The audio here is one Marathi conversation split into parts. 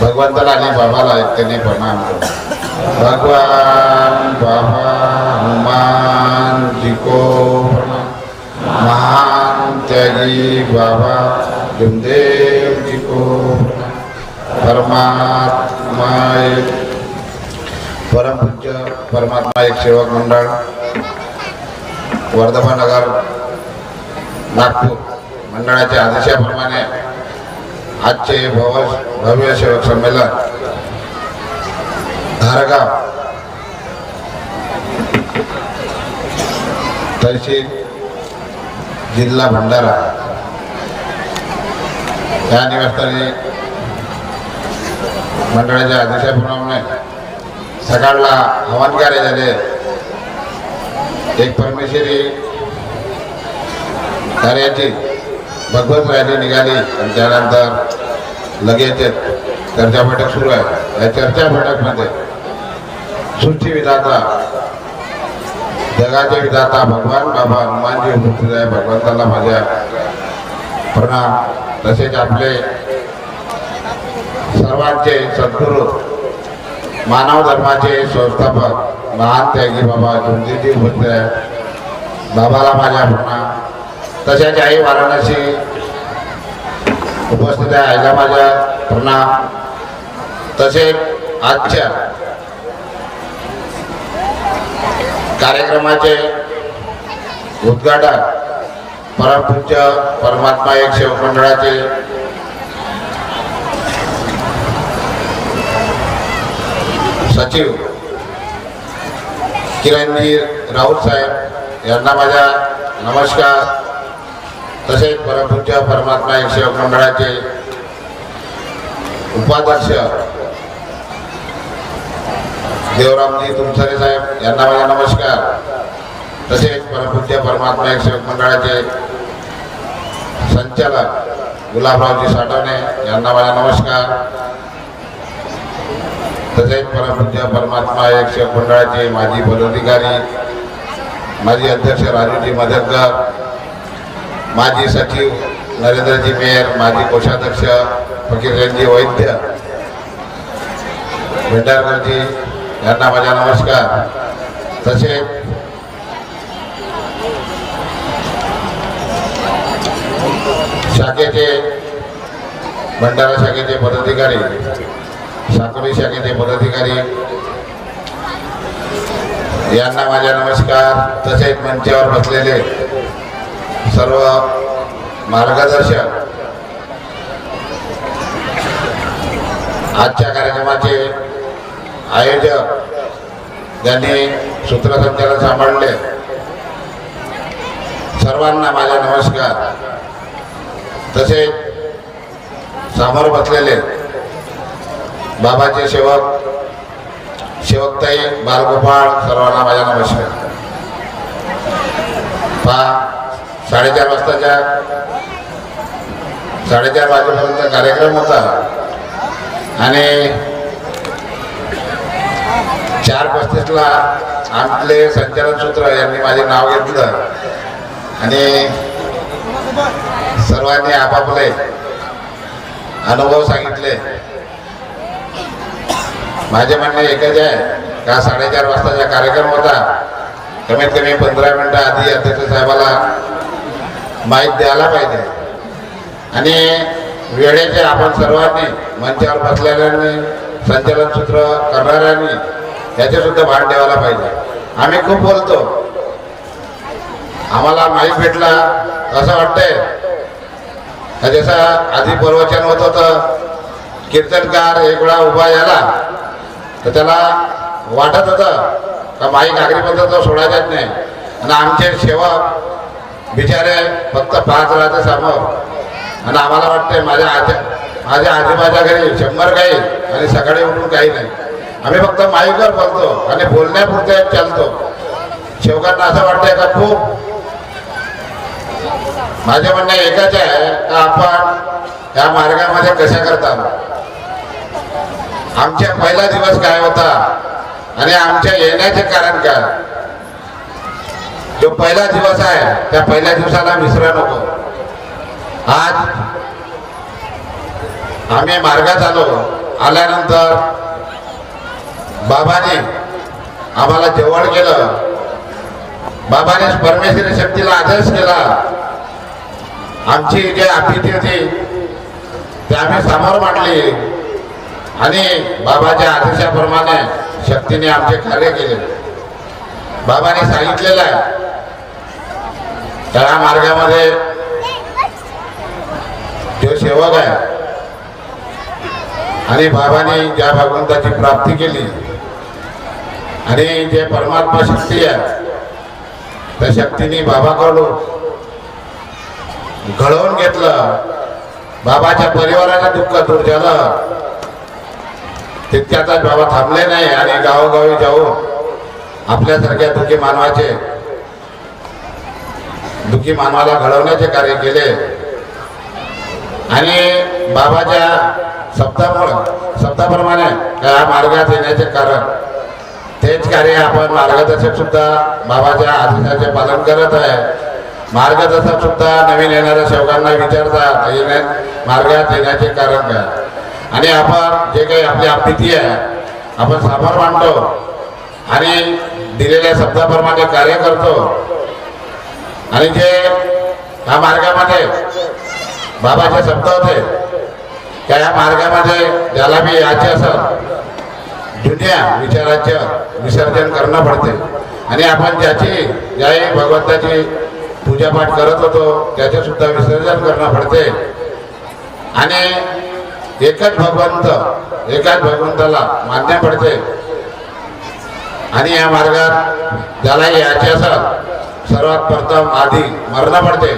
भगवंताला आणि बाबाला त्यांनी प्रणाम करू भगवान बाबा हनुमान जी को प्रणाम महान त्यागी बाबा भीमदेव जी को प्रणाम परमात्मा एक परमपूज्य परमात्मा एक सेवक मंडळ वर्धमानगर नागपूर मंडळाच्या आदेशाप्रमाणे आजचे भव भव्य सेवक संमेलन. धारगाव तहसील जिल्हा भंडारा. या निवासस्थानी मंडळाच्या आदेशाप्रमाणे सकाळला हवन कार्य झाले. एक परमेश्वरी कार्याची भगवत रॅली निघाली आणि त्यानंतर लगेच चर्चा बैठक सुरू आहे. या चर्चा बैठकमध्ये सृष्टी विधाता जगाचे विधाता भगवान बाबा हनुमानजी उपस्थित आहे. भगवंताला माझ्या प्रणाम. तसेच आपले सर्वांचे सद्गुरू मानव धर्माचे संस्थापक महान त्यागी बाबा जुंजीजी उपस्थित आहे. बाबाला माझ्या प्रणाम. तसेच आई वाराणसी उपस्थित आहे. आईला माझ्या प्रणाम. तसेच आजच्या कार्यक्रमाचे उद्घाटन परमपूज्य परमात्मा एक सेवक मंडळाचे सचिव किरणजी राऊत साहेब यांना माझा नमस्कार. तसेच परमपूज्य परमात्मा एक सेवक मंडळाचे उपाध्यक्ष देवरामजी तुमसरे साहेब यांना माझा नमस्कार. तसेच परमपूज्य परमात्मा एक सेवक मंडळाचे संचालक गुलाबरावजी साठवणे यांना माझा नमस्कार. तसेच परमपूज्य परमात्मा एक सेवक मंडळाचे माजी पदाधिकारी माजी अध्यक्ष राजूजी मदतकर माजी सचिव नरेंद्रजी मेयर माजी कोषाध्यक्ष फकीरजी वैद्य भेंडारकरजी यांना माझा नमस्कार. तसेच शाखेचे भंडारा शाखेचे पदाधिकारी साकोली शाखेचे पदाधिकारी यांना माझा नमस्कार. तसेच मंचावर बसलेले सर्व मार्गदर्शक. आजच्या कार्यक्रमाचे आयोजक ज्यांनी सूत्रसंचालन सांभाळले सर्वांना माझा नमस्कार. तसेच समोर बसलेले बाबाचे सेवक सेवकताई बालगोपाळ सर्वांना माझा नमस्कार. पहा साडेचार वाजताच्या साडेचार वाजेपर्यंत कार्यक्रम होता. आणि चार पस्तीसला आपले संचालन सूत्र यांनी माझे नाव घेतलं. आणि सर्वांनी आपापले अनुभव सांगितले. माझे म्हणणे एकच आहे का साडेचार वाजताचा कार्यक्रम होता? कमीत कमी पंधरा मिनटं आधी अध्यक्ष साहेबाला माहीत द्यायला पाहिजे. आणि वेळेचे आपण सर्वांनी मंचावर बसलेल्यांनी संचालन सूत्र करणाऱ्यांनी याचे सुद्धा भान द्यायला पाहिजे. आम्ही खूप बोलतो. आम्हाला माहीत भेटला असं वाटतंय. जसं आधी प्रवचन होत होतं कीर्तनकार एक वेळा उभा झाला तर त्याला वाटत होतं का माई आगरीपर्यंत तो सोडायचाच नाही. आणि आमचे सेवक बिचारे फक्त पाच राहते समोर आणि आम्हाला वाटते माझ्या आजा माझ्या आजोबाच्या घरी शंभर काही आणि सकाळी उठून काही नाही. आम्ही फक्त माईकवर बोलतो आणि बोलण्यापुरते चालतो. शेवकांना असं वाटतंय का खूप? माझे म्हणणं एकच आहे का आपण या मार्गामध्ये कशा करता? आमच्या पहिला दिवस काय होता? आणि आमच्या येण्याचे कारण काय? जो पहिला दिवस आहे त्या पहिल्या दिवसाला विसरा नको. आज आम्ही मार्गात आलो. आल्यानंतर बाबाने आम्हाला जेवण केलं. बाबाने परमेश्वरी शक्तीला आदर्श केला. आमची जी अतिथी होती ते आम्ही समोर मांडली. आणि बाबाच्या आदेशाप्रमाणे शक्तीने आमचे कार्य केले. बाबाने सांगितलेलं आहे. त्या मार्गामध्ये जो सेवक आहे आणि बाबाने ज्या भगवंताची प्राप्ती केली आणि जे परमात्मा शक्ती आहे त्या शक्तीने बाबाकडून घडवून घेतलं. बाबाच्या परिवाराचं दुःख दूर झालं. तितक्यातच बाबा थांबले नाही आणि गावोगावी जाऊन आपल्यासारख्या दुःखी मानवाचे. दुःखी मानवाला घडवण्याचे कार्य केले. आणि बाबाच्या शब्दामुळं शब्दाप्रमाणे या मार्गात येण्याचे कारण तेच कार्य आपण मार्गदर्शक सुद्धा बाबाच्या आदेशाचे पालन करत आहे. मार्गदर्शक सुद्धा नवीन येणाऱ्या सेवकांना विचारतात येण्या मार्गात येण्याचे कारण काय? आणि आपण जे काही आपली अतिथी आहे आपण समोर मांडतो आणि दिलेल्या शब्दाप्रमाणे कार्य करतो. आणि जे ह्या मार्गामध्ये बाबाचे शब्द होते त्या या मार्गामध्ये ज्याला मी याचे असं जुन्या विचाराचं विसर्जन करणं पडते. आणि आपण ज्याची ज्याही भगवंताची पूजापाठ करत होतो त्याचे सुद्धा विसर्जन करणं पडते. आणि एकच भगवंत एकाच भगवंताला मान्य पडते. आणि या मार्गात ज्याला याचे असं सर्वात प्रथम आधी मरणं पडते.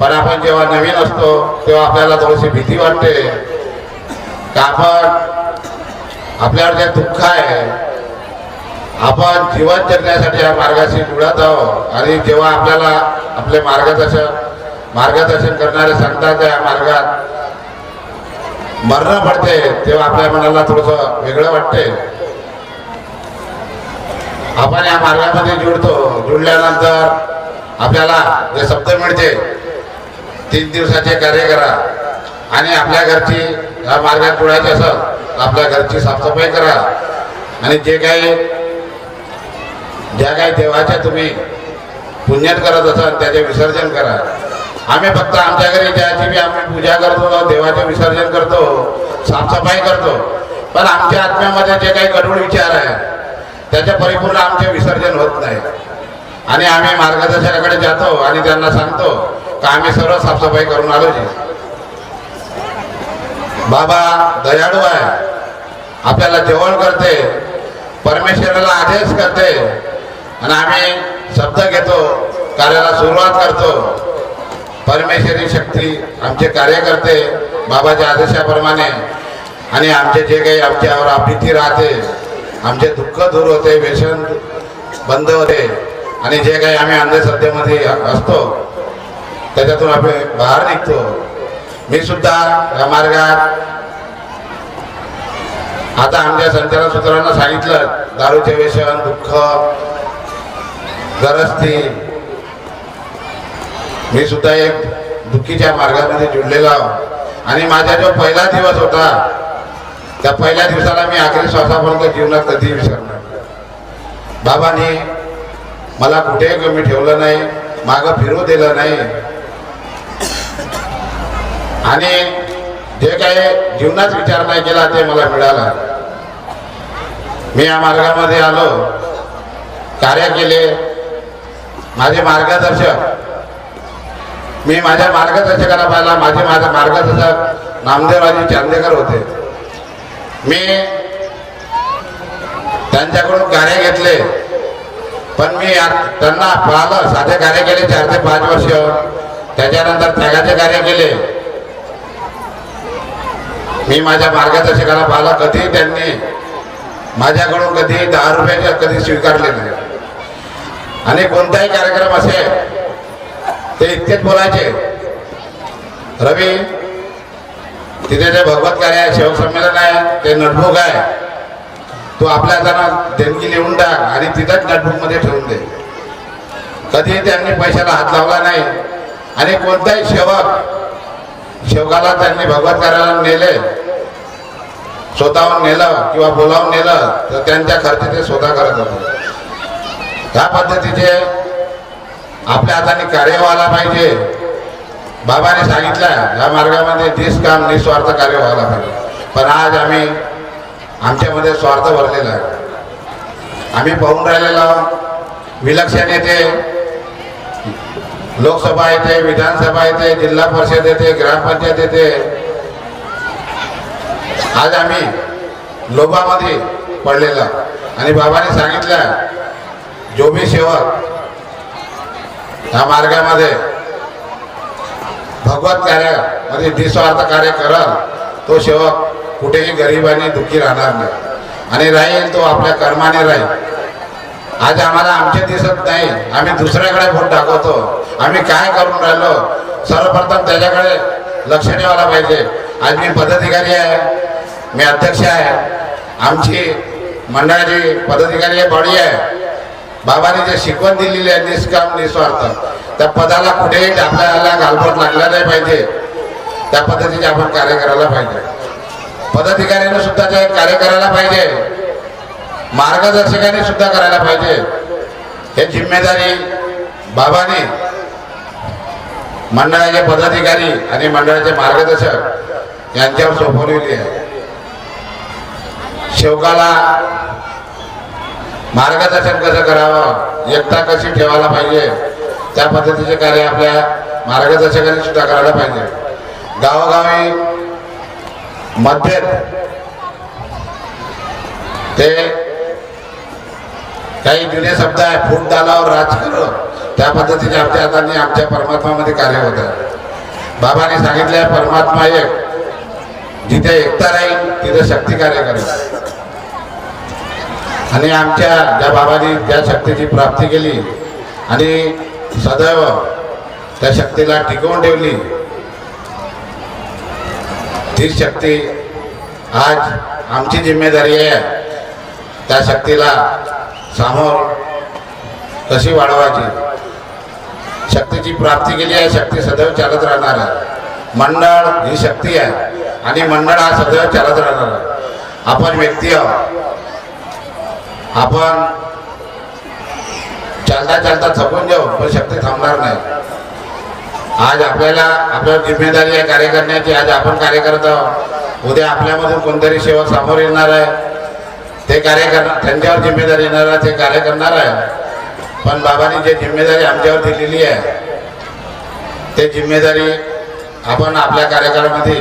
पण आपण जेव्हा नवीन असतो तेव्हा आपल्याला थोडीशी भीती वाटते. का आपण आपल्यावर जे दुःख आहे आपण जीवन जगण्यासाठी या मार्गाशी जुळत आहोत. आणि जेव्हा आपल्याला आपले मार्गदर्शन मार्गदर्शन करणारे सांगतात या मार्गात मरणं पडते तेव्हा आपल्या मनाला थोडंसं वेगळं वाटते. आपण या मार्गामध्ये जुळतो. जुळल्यानंतर आपल्याला जे शब्द मिळते तीन दिवसाचे कार्य करा. आणि आपल्या घरची या मार्गात जुळायचे असेल तर आपल्या घरची साफसफाई करा. आणि जे काही ज्या काही देवाच्या तुम्ही पुण्यात करत असाल त्याचे विसर्जन करा. आम्ही फक्त आमच्या घरी ज्याची बी आम्ही पूजा करतो देवाचे विसर्जन करतो साफसफाई करतो. पण आमच्या आत्म्यामध्ये जे काही गडबड विचार आहे त्याचे परिपूर्ण आमचे विसर्जन होत नाही. आणि आम्ही मार्गदर्शकाकडे जातो आणि त्यांना सांगतो का आम्ही सर्व साफसफाई करून आलो बाबा दयाळू आहे. आपल्याला जेवण करते. परमेश्वराला आदेश करते. आणि आम्ही शब्द घेतो कार्याला सुरुवात करतो. परमेश्वरी शक्ती आमचे कार्य करते बाबाच्या आदेशाप्रमाणे. आणि आमचे जे काही आमच्यावर अभिती राहते आमचे दुःख दूर होते व्यसन बंद होते. आणि जे काही आम्ही अंधश्रद्धेमध्ये असतो त्याच्यातून आपण बाहेर निघतो. मी सुद्धा या मार्गात आता आमच्या संचालन सूत्रांना सांगितलं दारूचे व्यसन दुःख गरजती. मी सुद्धा एक दुःखीच्या मार्गामध्ये जुळलेला आणि माझा जो पहिला दिवस होता त्या पहिल्या दिवसाला मी आखरी श्वासापर्यंत जीवनात कधी विसरणार बाबांनी मला कुठेही कमी ठेवलं नाही मागं फिरू दिलं नाही. आणि जे काही जीवनात विचार नाही केला ते मला मिळाला. मी या मार्गामध्ये आलो कार्य केले माझे मार्गदर्शक. मी माझ्या मार्गदर्शकाला पाहिला माझे माझा मार्गदर्शक नामदेवराजी चांदेकर होते. मी त्यांच्याकडून कार्य घेतले. पण मी त्यांना पाहिलं साधे कार्य केले चार ते पाच वर्ष. त्याच्यानंतर त्यागाचे कार्य केले. मी माझ्या मार्गदर्शकाला पाहिलं कधी त्यांनी माझ्याकडून कधी दहा रुपयाचे कधी स्वीकारले नाही. आणि कोणताही कार्यक्रम असेल ते इतकेच बोलायचे. रवी तिथे जे भगवत कार्य आहे सेवक संमेलन आहे ते नोटबुक आहे. तो आपल्या हातानं देणगी लिहून टाक आणि तिथंच नोटबुकमध्ये ठेवून दे. कधीही त्यांनी पैशाला हात लावला नाही. आणि कोणताही सेवक सेवकाला त्यांनी भगवत कार्याला नेले स्वतःहून नेलं किंवा बोलावून नेलं तर त्यांच्या खर्च ते स्वतः करत होते. ह्या पद्धतीचे आपल्या हाताने कार्य व्हायला पाहिजे. बाबाने सांगितलं या मार्गामध्ये निष्काम निस्वार्थ कार्य व्हायला पाहिजे पण आज आम्ही आमच्यामध्ये स्वार्थ भरलेला आहे. आम्ही पाहून राहिलेलो विलक्षण येते. लोकसभा येते विधानसभा येते जिल्हा परिषद येते ग्रामपंचायत येते. आज आम्ही लोभामध्ये पडलेलो आणि बाबाने सांगितलं जो भी सेवक या मार्गामध्ये भगवत कार्य म्हणजे निस्वार्थ कार्य करल तो सेवक कुठेही गरिबाने दुःखी राहणार नाही. आणि राहील तो आपल्या कर्माने राहील. आज आम्हाला आमचे दिसत नाही. आम्ही दुसऱ्याकडे फोट दाखवतो आम्ही काय करून राहिलो? सर्वप्रथम त्याच्याकडे लक्ष ठेवायला पाहिजे. आज मी पदाधिकारी आहे. मी अध्यक्ष आहे. आमची मंडळाची पदाधिकारी आहे बॉडी आहे. बाबाने जे शिकवण दिलेली आहे निष्काम निस्वार्थ. त्या पदाला कुठेही आपल्याला गालबोट लागला नाही पाहिजे. त्या पद्धतीचे आपण कार्य करायला पाहिजे. पदाधिकाऱ्याने सुद्धा ते कार्य करायला पाहिजे. मार्गदर्शकाने सुद्धा करायला पाहिजे. हे जिम्मेदारी बाबाने मंडळाचे पदाधिकारी आणि मंडळाचे मार्गदर्शक यांच्यावर सोपवलेली आहे. शेवकाला मार्गदर्शन कसं करावं? एकता कशी ठेवायला पाहिजे? त्या पद्धतीचे कार्य आपल्या मार्गदर्शकांनी सुद्धा करायला पाहिजे. गावोगावी मध्ये ते काही जुने शब्द आहे फूट दालावर राज त्या पद्धतीने आमच्या हाताने आमच्या परमात्मामध्ये कार्य होत. आहे बाबाने सांगितले परमात्मा एक. जिथे एकता राहील तिथे शक्ती कार्य करेल. आणि आमच्या ज्या बाबांनी त्या शक्तीची प्राप्ती केली आणि सदैव त्या शक्तीला टिकवून ठेवली. ती शक्ती आज आमची जिम्मेदारी आहे. त्या शक्तीला समोर कशी वाढवायची? शक्तीची प्राप्ती केली आहे शक्ती सदैव चालत राहणार आहे. मंडळ ही शक्ती आहे आणि मंडळ हा सदैव चालत राहणार आहे. आपण व्यक्ती आहोत. आपण चालता चालता थकून जाऊ पण शक्ती थांबणार नाही. आज आपल्याला आपल्यावर जिम्मेदारी आहे कार्य करण्याची आज आपण कार्य करत आहोत. उद्या आपल्यामधून कोणतरी सेवक समोर येणार आहे. ते कार्य करणार त्यांच्यावर जिम्मेदारी येणार आहे ते कार्य करणार आहे. पण बाबांनी जे जिम्मेदारी आमच्यावर दिलेली आहे ते जिम्मेदारी आपण आपल्या कार्यकाळामध्ये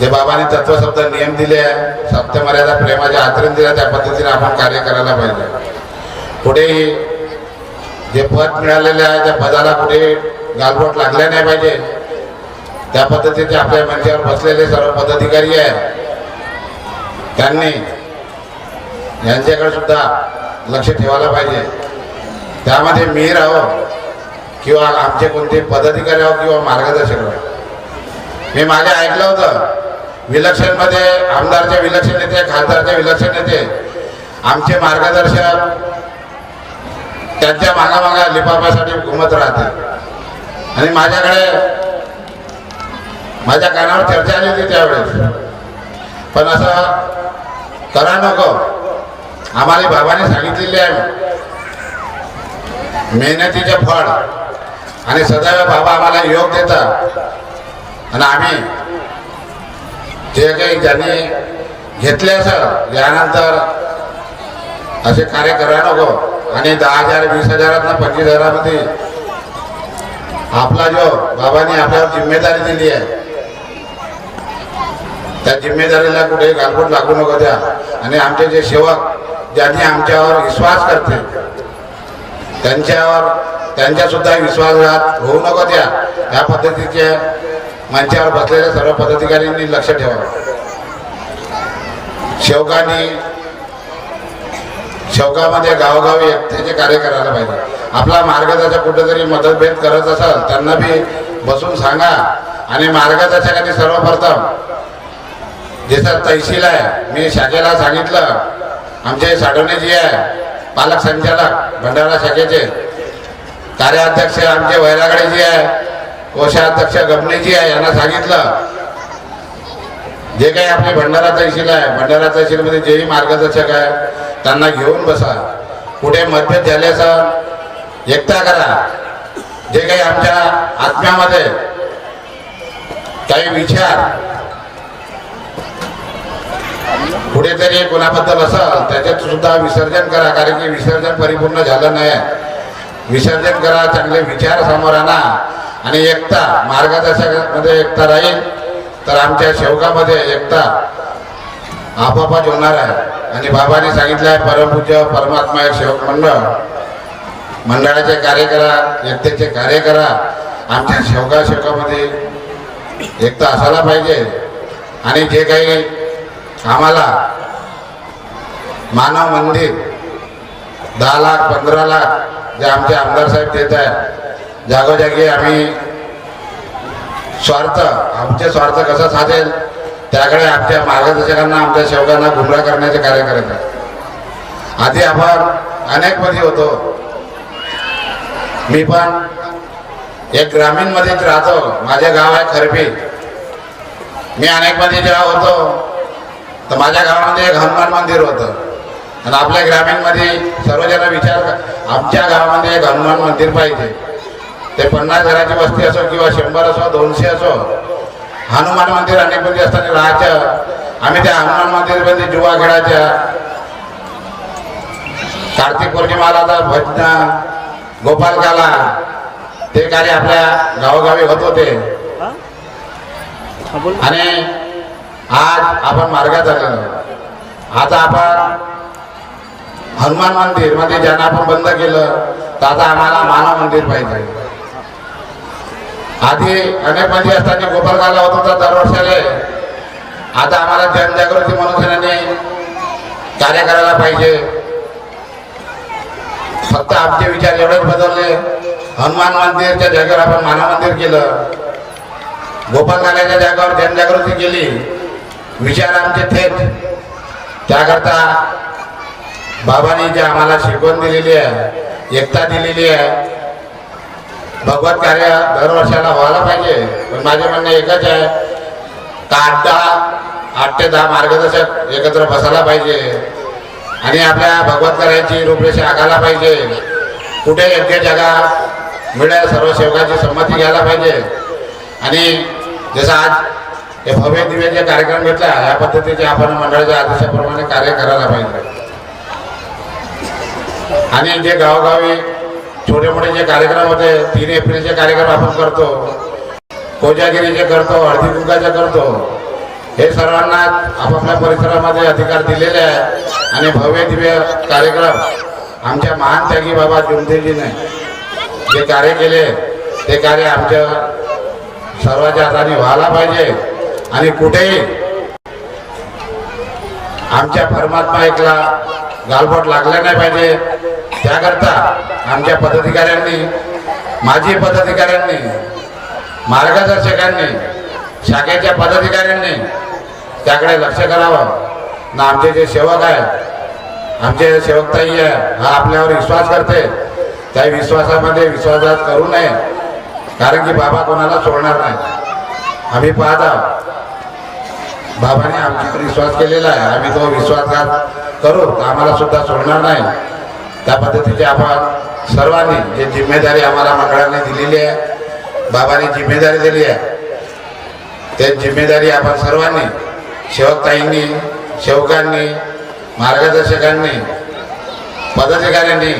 जे बाबांनी तत्वशब्द नियम दिले आहे सत्य मर्यादा प्रेमाचे आचरण दिलं त्या पद्धतीने आपण कार्य करायला पाहिजे. पुढे जे पद मिळालेले आहे त्या पदाला पुढे गालबोट लागले नाही पाहिजे. त्या पद्धतीचे आपल्या मंचावर बसलेले सर्व पदाधिकारी आहे त्यांनी यांच्याकडे सुद्धा लक्ष ठेवायला पाहिजे. त्यामध्ये मी राहो किंवा आमचे कोणते पदाधिकारी आहो किंवा मार्गदर्शक राहो मी मागे ऐकलं होतं विलक्षणमध्ये आमदारचे विलक्षण नेते खासदारचे विलक्षण नेते आमचे मार्गदर्शक त्यांच्या मागामागा लिफाफासाठी घुमत राहते. आणि माझ्याकडे माझ्या कानावर चर्चा आली होती त्यावेळेस. पण असं करा नको. आम्हाला बाबाने सांगितलेले आहे. मेहनतीचे फळ आणि सदैव बाबा आम्हाला योग देतात. आणि आम्ही जे काही ज्यांनी घेतले असं यानंतर असे कार्य करा नको. आणि दहा हजार वीस हजारात पंचवीस हजारामध्ये. आपला जो बाबांनी आपल्यावर जिम्मेदारी दिली आहे त्या जिम्मेदारीला कुठे गालबोट लागू नको द्या. आणि आमचे जे सेवक ज्यांनी आमच्यावर विश्वास करते त्यांच्यावर त्यांच्या सुद्धा विश्वासघात होऊ नको द्या. या पद्धतीचे मंचावर बसलेल्या सर्व पदाधिकाऱ्यांनी लक्ष ठेवावं सेवकांनी शौकामध्ये गावोगावी एकतेचे कार्य करायला पाहिजे. आपला मार्गदर्शक कुठेतरी मतभेद करत असाल त्यांना बी बसून सांगा. आणि मार्गदर्शकांनी सर्वप्रथम. जसं तहसील आहे मी शाखेला सांगितलं आमचे साडवणेजी आहे पालक संचालक भंडारा शाखेचे. कार्याध्यक्ष आमचे वैरागडेजी आहे कोषाध्यक्ष गमणेजी आहे यांना सांगितलं. जे काही आपले भंडारा तहसील आहे भंडारा तहसीलमध्ये जेही मार्गदर्शक आहे त्यांना घेऊन बसा. कुठे मतभेद झाल्याचा एकता करा. जे काही आमच्या आत्म्यामध्ये काही विचार कुठेतरी कोणाबद्दल असं त्याच्यात सुद्धा विसर्जन करा कारण की विसर्जन परिपूर्ण झालं नाही. विसर्जन करा चांगले विचार समोर आणा. आणि एकता मार्गदर्शकामध्ये एकता राहील. तर आमच्या शेवगामध्ये एकता आपोआपच होणार आहे. आणि बाबांनी सांगितलं आहे परमपूज्य परमात्मा एक सेवक मंडळ. मंडळाचे कार्य करा एकतेचे कार्य करा. आमच्या शेवगा शेवकामध्ये एकता असायला पाहिजे. आणि जे काही आम्हाला मानव मंदिर दहा लाख पंधरा लाख जे आमचे आमदार साहेब देत आहे जागोजागी आम्ही स्वार्थ. आमचे स्वार्थ कसा साधेल? त्याकडे आमच्या मार्गदर्शकांना आमच्या सेवकांना गुमराह करण्याचे कार्य करत आहे. आधी आपण अनेकमध्ये होतो. मी पण एक ग्रामीणमध्येच राहतो. माझे गाव आहे खरपी. मी अनेकमध्ये जेव्हा होतो तर माझ्या गावामध्ये एक हनुमान मंदिर होतं. आणि आपल्या ग्रामीणमध्ये सर्वजण विचार आमच्या गावामध्ये एक हनुमान मंदिर पाहिजे. ते पन्नास घराची वस्ती असो किंवा शंभर असो दोनशे असो हनुमान मंदिर अनेकमध्ये असताना राहायचं आम्ही त्या हनुमान मंदिरमध्ये जुवा खेळायच्या. कार्तिक पौर्णिमाला तर भजन गोपालकाला. ते कार्य आपल्या गावोगावी होत होते. आणि आज आपण मार्गात आलेलो आता आपण हनुमान मंदिरमध्ये ज्यांना आपण बंद केलं तर आता आम्हाला मानव मंदिर पाहिजे. आधी अनेकमध्ये असताना गोपालकाला होत होता दरवर्षाले आता आम्हाला जनजागृती म्हणून त्यांनी कार्य करायला पाहिजे. फक्त आमचे विचार एवढेच बदलले. हनुमान मंदिरच्या जागेवर आपण मानव मंदिर केलं. गोपालकाल्याच्या जागेवर जनजागृती केली. विचार आमचे थेट. त्याकरता बाबांनी जे आम्हाला शिकवण दिलेली आहे एकता दिलेली आहे भगवत कार्य दरवर्षाला व्हायला पाहिजे. पण माझे म्हणणं एकच आहे का आठ दहा आठ ते दहा मार्गदर्शक एकत्र बसायला पाहिजे. आणि आपल्या भगवत कार्याची रूपरेषा आखायला पाहिजे. कुठे योग्य जागा मिळेल सर्व सेवकाची संमती घ्यायला पाहिजे. आणि जसं आज हे भव्य दिव्य जे कार्यक्रम घेतला या पद्धतीचे आपण मंडळाच्या आदेशाप्रमाणे कार्य करायला पाहिजे. आणि जे गावोगावी छोटे मोठे जे कार्यक्रम होते तीन एप्रिलचे कार्यक्रम आपण करतो कोजागिरीचे करतो हळदी कुंकाचे करतो. हे सर्वांना आपापल्या परिसरामध्ये अधिकार दिलेले आहे आणि भव्य दिव्य कार्यक्रम आमच्या महान त्यागी बाबा जुमदेवजीने जे कार्य केले ते कार्य आमच्या सर्वांच्या हाताने व्हायला पाहिजे आणि कुठेही आमच्या परमात्मा एकला गालबोट लागला नाही पाहिजे. त्याकरता आमच्या पदाधिकाऱ्यांनी माजी पदाधिकाऱ्यांनी मार्गदर्शकांनी शाखेच्या पदाधिकाऱ्यांनी त्याकडे लक्ष करावं ना आमचे जे सेवक आहे आमचे सेवकताई आहे हा आपल्यावर विश्वास करते. त्या विश्वासामध्ये विश्वासघात करू नये कारण की बाबा कोणाला सोडणार नाही. आम्ही पाहत आहोत. बाबाने आमच्यावर विश्वास केलेला आहे. आम्ही तो विश्वासघात करू. तर आम्हाला सुद्धा सोडणार नाही. त्या पद्धतीचे आपण सर्वांनी जे जिम्मेदारी आम्हाला मंडळाने दिलेली आहे. बाबांनी जिम्मेदारी दिली आहे. ते जिम्मेदारी आपण सर्वांनी सेवकताईंनी सेवकांनी मार्गदर्शकांनी पदाधिकाऱ्यांनी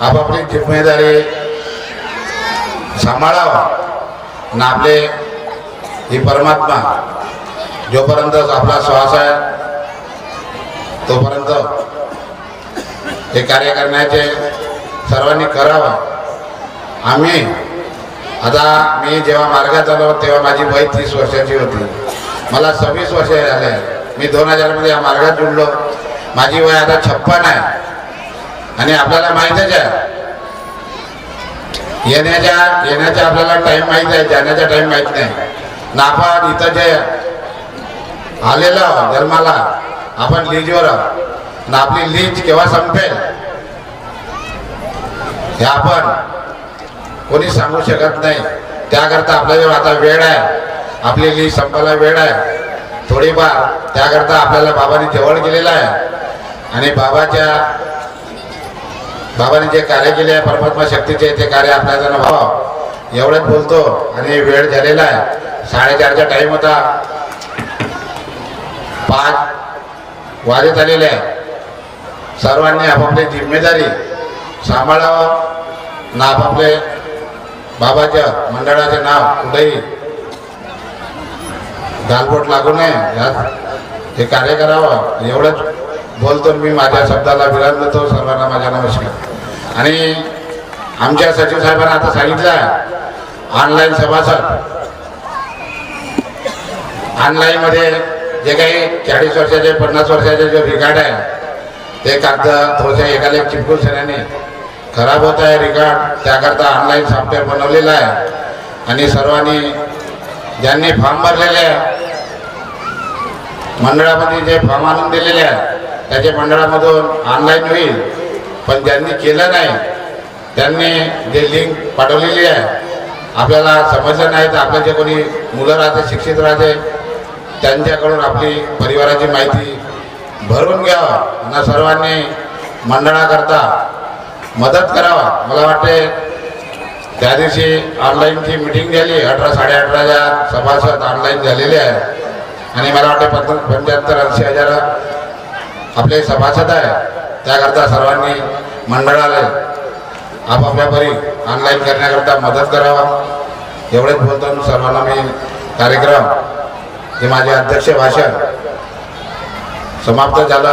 आपापली जिम्मेदारी सांभाळावं. ना आपले ही परमात्मा जोपर्यंत आपला श्वास आहे तोपर्यंत हे कार्य करण्याचे सर्वांनी करावं. आम्ही आता मी जेव्हा मार्गात आलो तेव्हा माझी वय तीस वर्षाची होती. मला सव्वीस वर्ष झाले. मी दोन हजारमध्ये या मार्गात जुडलो. माझी वय आता छप्पन आहे. आणि आपल्याला माहीतच आहे. येण्याच्या येण्याचा आपल्याला टाईम माहीत आहे जाण्याचा टाईम माहीत नाही. ना आपण इथं जे आलेलं जन्माला आपण लिजवर आहोत. ना आपली लीज केव्हा संपेल? हे आपण कोणी सांगू शकत नाही. त्याकरता आपल्याजवळ आता वेळ आहे. आपली लीज संपायला वेळ आहे. थोडीफार. त्याकरता आपल्याला बाबांनी जवळ केलेलं आहे. आणि बाबाच्या बाबांनी जे कार्य केले आहे परमात्मा शक्तीचे ते कार्य आपल्याला व्हावं एवढंच बोलतो. आणि वेळ झालेला आहे. साडेचारचा टाईम होता. पाच वाजत आलेले आहे. सर्वांनी आपापली जिम्मेदारी सांभाळावं ना आपापले बाबाच्या मंडळाचे नाव कुठेही गालबोट लागू नये. यात हे कार्य करावं. एवढंच बोलतो मी माझ्या शब्दाला विराम देतो सर्वांना माझ्या नमस्कार. आणि आमच्या सचिव साहेबांना आता सांगितलं आहे ऑनलाईन सभासद ऑनलाईनमध्ये जे काही चाळीस वर्षाचे पन्नास वर्षाचे जे रिकार्ड आहे ते कागद थोडंसं एकाला एक चिपकून खराब होत आहे रेकॉर्ड त्याकरता ऑनलाईन सॉफ्टवेअर बनवलेलं आहे. आणि सर्वांनी ज्यांनी फॉर्म भरलेले आहे मंडळामध्ये जे फॉर्म आणून दिलेले आहे त्याचे मंडळामधून ऑनलाईन होईल. पण ज्यांनी केलं नाही त्यांनी जे लिंक पाठवलेली आहे आपल्याला समजलं नाही तर आपल्या जे कोणी मुलं राहते शिक्षित राहते त्यांच्याकडून आपली परिवाराची माहिती भरून घ्यावं आणि सर्वांनी मंडळाकरता मदत करावा. मला वाटते त्या दिवशी ऑनलाईनची मिटिंग झाली. अठरा साडे अठराच्या सभासद ऑनलाईन झालेले आहे आणि मला वाटते पंच पंच्याहत्तर ऐंशी हजार आपले सभासद आहे त्याकरता सर्वांनी मंडळाला आपापल्या परी ऑनलाईन करण्याकरता मदत करावा. एवढेच बोलतो सर्वांना मी कार्यक्रम. हे माझे अध्यक्ष भाषण. समाप्त झाला.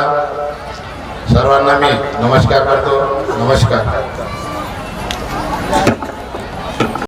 सर्वांना मी नमस्कार करतो. नमस्कार.